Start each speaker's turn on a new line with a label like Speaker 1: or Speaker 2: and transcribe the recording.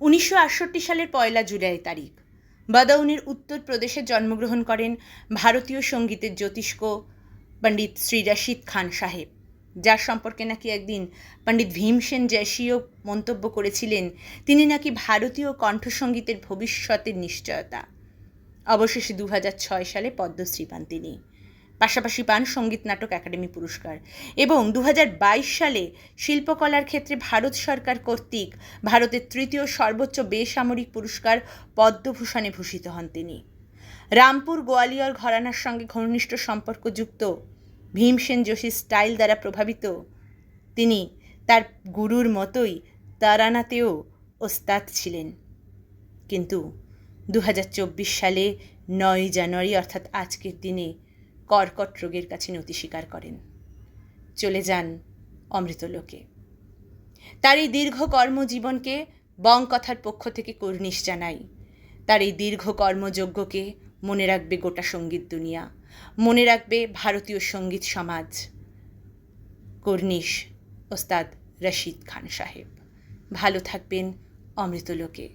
Speaker 1: উনিশশো আটষট্টি সালের পয়লা জুলাই তারিখ। বাদাউনের উত্তরপ্রদেশে জন্মগ্রহণ করেন ভারতীয় সঙ্গীতের জ্যোতিষ্ক পণ্ডিত শ্রী রশিদ খান সাহেব। যার সম্পর্কে নাকি একদিন পণ্ডিত ভীমসেন জয়সীও মন্তব্য করেছিলেন, তিনি নাকি ভারতীয় কণ্ঠসঙ্গীতের ভবিষ্যতের নিশ্চয়তা। অবশেষে দু সালে পদ্মশ্রী পান তিনি। পাশাপাশি পান সংগীত নাটক একাডেমি পুরস্কার। এবং দু হাজার বাইশ সালে শিল্পকলার ক্ষেত্রে ভারত সরকার কর্তৃক ভারতের তৃতীয় সর্বোচ্চ বেসামরিক পুরস্কার পদ্মভূষণে ভূষিত হন তিনি। রামপুর, গোয়ালিয়র ঘরানার সঙ্গে ঘনিষ্ঠ সম্পর্কযুক্ত ভীমসেন যোশীর স্টাইল দ্বারা প্রভাবিত তিনি তার গুরুর মতোই তারানাতেও ওস্তাদ ছিলেন। কিন্তু দু হাজার চব্বিশ সালে নয় জানুয়ারি, অর্থাৎ আজকের দিনে কর্কট রোগের কাছে নতি স্বীকার করেন। চলে যান অমৃতলোকে তার এই দীর্ঘ কর্মজীবনকে বং কথার পক্ষ থেকে কর্নিশ জানাই। তার এই দীর্ঘ কর্মযজ্ঞকে মনে রাখবে গোটা সংগীত দুনিয়া। মনে রাখবে ভারতীয় সংগীত সমাজ। কর্নিশ ওস্তাদ রশিদ খান সাহেব। ভালো থাকবেন অমৃতলোকে